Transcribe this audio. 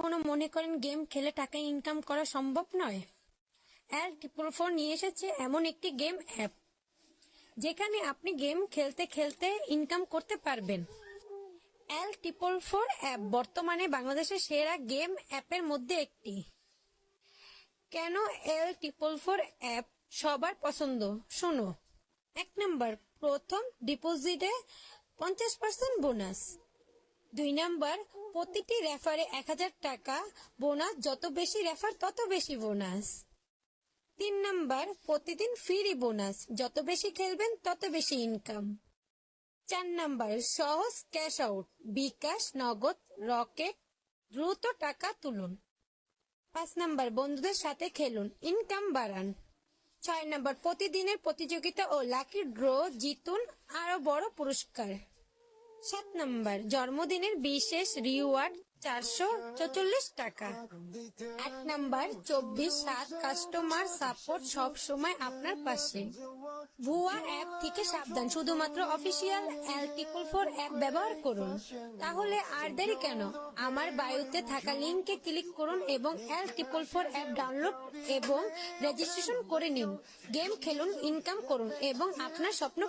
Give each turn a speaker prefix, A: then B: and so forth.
A: কখনো মনে করেন গেম খেলে টাকা ইনকাম করা সম্ভব নয়? ট্রিপল ফোর নিয়ে এসেছে এমন একটি গেম অ্যাপ, যেখানে আপনি গেম খেলতে খেলতে ইনকাম করতে পারবেন। এল ট্রিপল ফোর অ্যাপ বর্তমানে বাংলাদেশের সেরা গেম অ্যাপের মধ্যে একটি। কেন এল ট্রিপল ফোর অ্যাপ সবার পছন্দ? শোনো, এক নম্বর, প্রথম ডিপোজিটে পঞ্চাশ পার্সেন্ট বোনাস। দুই নাম্বার, প্রতিটি রেফারে এক হাজার টাকা বোনাস, যত বেশি রেফার, তত বেশি বোনাস। তিন নাম্বার, প্রতিদিন ফ্রি বোনাস, যত বেশি খেলবেন, তত বেশি ইনকাম চার নাম্বার, সহজ ক্যাশ আউট বিকাশ, নগদ, রকেট, দ্রুত টাকা তুলুন। পাঁচ নাম্বার, বন্ধুদের সাথে খেলুন ইনকাম বাড়ান। ছয় নাম্বার, প্রতিদিনের প্রতিযোগিতা ও লাকি ড্র জিতুন, আরও বড় পুরস্কার। সাত নাম্বার, জন্মদিনের বিশেষ রিওয়ার্ড চারশো চৌচল্লিশ টাকা। এক নাম্বার, চব্বিশ সাত, কাস্টমার সাপোর্ট সব সময় আপনার পাশে। ভুয়া অ্যাপ থেকে সাবধান, শুধুমাত্র অফিসিয়াল অ্যালটিকুল ফোর অ্যাপ ব্যবহার করুন। তাহলে আর দেরি কেন? আমার বায়ুতে থাকা লিঙ্কে ক্লিক করুন এবং ট্রিপল ফোর অ্যাপ ডাউনলোড এবং রেজিস্ট্রেশন করে নিন। গেম খেলুন, ইনকাম করুন এবং আপনার স্বপ্ন